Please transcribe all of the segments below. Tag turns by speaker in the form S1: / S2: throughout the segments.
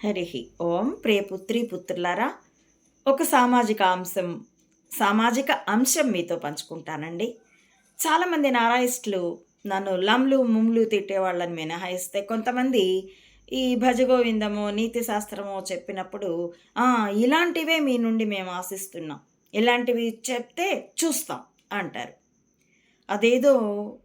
S1: హరి ఓం ప్రియపుత్రి పుత్రులారా ఒక సామాజిక అంశం సామాజిక అంశం మీతో పంచుకుంటానండి. చాలామంది నారాయిస్టులు నన్ను లమ్లు ముమ్లు తిట్టేవాళ్ళని మినహాయిస్తే కొంతమంది ఈ భజగోవిందము నీతి శాస్త్రమో చెప్పినప్పుడు ఇలాంటివే మీ నుండి మేము ఆశిస్తున్నాం. ఇలాంటివి చెప్తే చూస్తాం అంటారు. అదేదో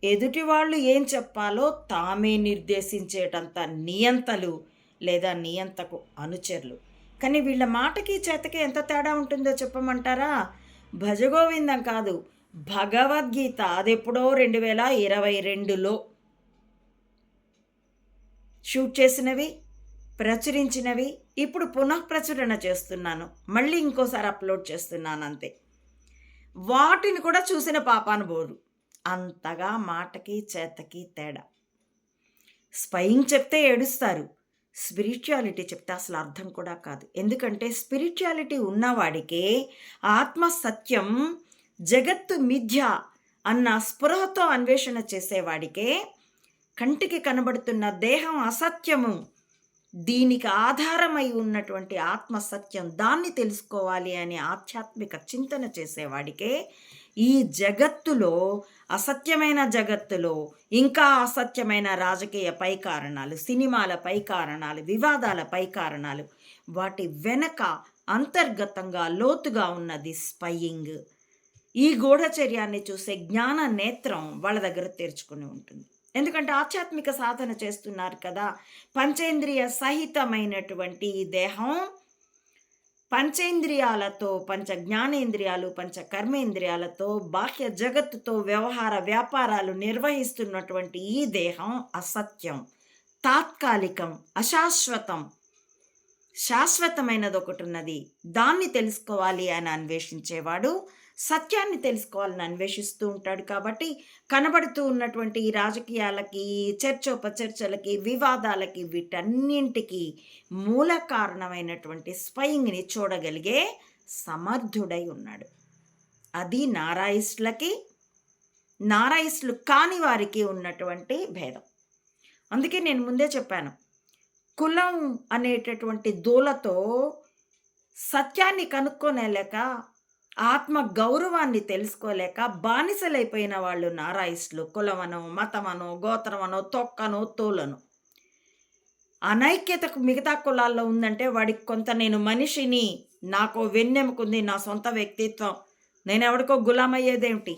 S1: ఎదుటి వాళ్ళు ఏం చెప్పాలో తామే నిర్దేశించేటంత నియంతలు లేదా నియంతకు అనుచరులు. కానీ వీళ్ళ మాటకి చేతకి ఎంత తేడా ఉంటుందో చెప్పమంటారా? భజగోవిందం కాదు భగవద్గీత. అది ఎప్పుడో రెండు వేల ఇరవై రెండులో షూట్ చేసినవి ప్రచురించినవి ఇప్పుడు పునఃప్రచురణ చేస్తున్నాను. మళ్ళీ ఇంకోసారి అప్లోడ్ చేస్తున్నాను అంతే వాటిని కూడా చూసిన పాపాను బోరు. అంతగా మాటకి చేతకి తేడా. స్పయింగ్ చెప్తే ఏడుస్తారు. స్పిరిచువాలిటీ చెప్తే అసలు అర్థం కూడా కాదు. ఎందుకంటే స్పిరిచువాలిటీ ఉన్నవాడికే ఆత్మ సత్యం జగత్తు మిథ్య అన్న స్పృహతో అన్వేషణ చేసేవాడికే కంటికి కనబడుతున్న దేహం అసత్యము. దీనికి ఆధారమై ఉన్నటువంటి ఆత్మ సత్యం దాన్ని తెలుసుకోవాలి అని ఆధ్యాత్మిక చింతన చేసేవాడికే ఈ జగత్తులో అసత్యమైన జగత్తులో ఇంకా అసత్యమైన రాజకీయ పై కారణాలు సినిమాల పై కారణాలు వివాదాల పై కారణాలు వాటి వెనక అంతర్గతంగా లోతుగా ఉన్నది స్పయింగ్. ఈ గూఢచర్యాన్ని చూసే జ్ఞాన నేత్రం వాళ్ళ దగ్గర తెరుచుకుని ఉంటుంది. ఎందుకంటే ఆధ్యాత్మిక సాధన చేస్తున్నారు కదా పంచేంద్రియ సహితమైనటువంటి ఈ దేహం పంచేంద్రియాలతో పంచ జ్ఞానేంద్రియాలు పంచ కర్మేంద్రియాలతో బాహ్య జగత్తుతో వ్యవహార వ్యాపారాలు నిర్వహిస్తున్నటువంటి ఈ దేహం అసత్యం తాత్కాలికం అశాశ్వతం. శాశ్వతమైనది ఒకటి ఉన్నది దాన్ని తెలుసుకోవాలి అని అన్వేషించేవాడు సత్యాన్ని తెలుసుకోవాలని అన్వేషిస్తూ ఉంటాడు కాబట్టి కనబడుతూ ఉన్నటువంటి రాజకీయాలకి చర్చోపచర్చలకి వివాదాలకి వీటన్నింటికి మూల కారణమైనటువంటి స్పయింగ్ని చూడగలిగే సమర్థుడై ఉన్నాడు. అది నారాయిస్టులకి నారాయిస్టులు కాని వారికి ఉన్నటువంటి భేదం. అందుకే నేను ముందే చెప్పాను కులం అనేటటువంటి దూలతో సత్యాన్ని కనుక్కోనేలేక ఆత్మ గౌరవాన్ని తెలుసుకోలేక బానిసలైపోయిన వాళ్ళు నారాయిస్టులు కులమనో మతమనో గోత్రమనో తొక్కనో తోలను. అనైక్యతకు మిగతా కులాల్లో ఉందంటే వాడికి కొంత నేను మనిషిని నాకు వెన్నెముకుంది నా సొంత వ్యక్తిత్వం. నేను ఎవడికో గులామయ్యేదేమిటి?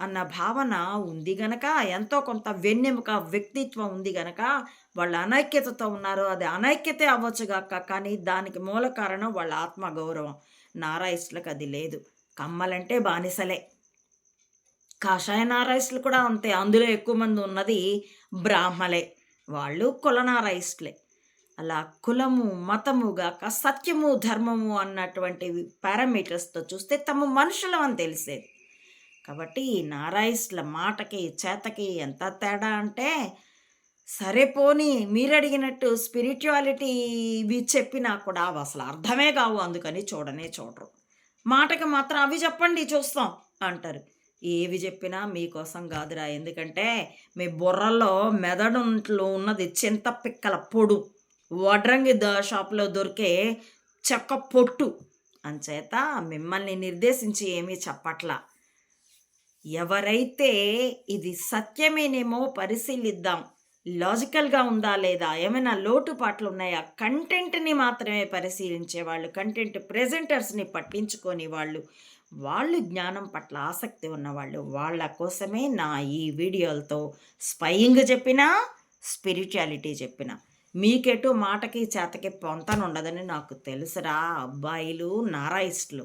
S1: అన్న భావన ఉంది గనక ఎంతో కొంత వెన్నెముక వ్యక్తిత్వం ఉంది గనక వాళ్ళు అనైక్యతతో ఉన్నారు. అది అనైక్యతే అవ్వచ్చుగాక కానీ దానికి మూల కారణం వాళ్ళ ఆత్మగౌరవం. నారాయిస్టులకు అది లేదు. కమ్మలంటే బానిసలే. కాషాయ నారాయిస్టులు కూడా అంతే. అందులో ఎక్కువ మంది ఉన్నది బ్రాహ్మలే. వాళ్ళు కుల కులనారాయిస్టులే అలా కులము మతము గాక సత్యము ధర్మము అన్నటువంటి పారామీటర్స్తో చూస్తే తమ మనుషులం అని తెలిసేది. కాబట్టి ఈ మాటకి చేతకి ఎంత తేడా అంటే సరే పోనీ మీరు అడిగినట్టు స్పిరిచువాలిటీ ఇవి చెప్పినా కూడా అవి అసలు అర్థమే కావు అందుకని చూడనే చూడరు. మాటకి మాత్రం అవి చెప్పండి చూస్తాం అంటారు. ఏవి చెప్పినా మీకోసం కాదురా ఎందుకంటే మీ బుర్రలో మెదడుంట్లో ఉన్నది చింత పిక్కల పొడు వడ్రంగి ద షాప్లో దొరికే చెక్క పొట్టు. అంచేత మిమ్మల్ని నిర్దేశించి ఏమీ చెప్పట్లా. ఎవరైతే ఇది సత్యమేనేమో పరిశీలిద్దాం లాజికల్గా ఉందా లేదా ఏమైనా లోటుపాట్లు ఉన్నాయా కంటెంట్ని మాత్రమే పరిశీలించే వాళ్ళు కంటెంట్ ప్రెజెంటర్స్ని పట్టించుకొని వాళ్ళు వాళ్ళు జ్ఞానం పట్ల ఆసక్తి ఉన్నవాళ్ళు వాళ్ళ కోసమే నా ఈ వీడియోలతో స్పయింగ్ చెప్పినా స్పిరిచువాలిటీ చెప్పిన మీకెటు మాటకి చేతకి పొంతనుండదని నాకు తెలుసురా అబ్బాయిలు నారాయిస్టులు.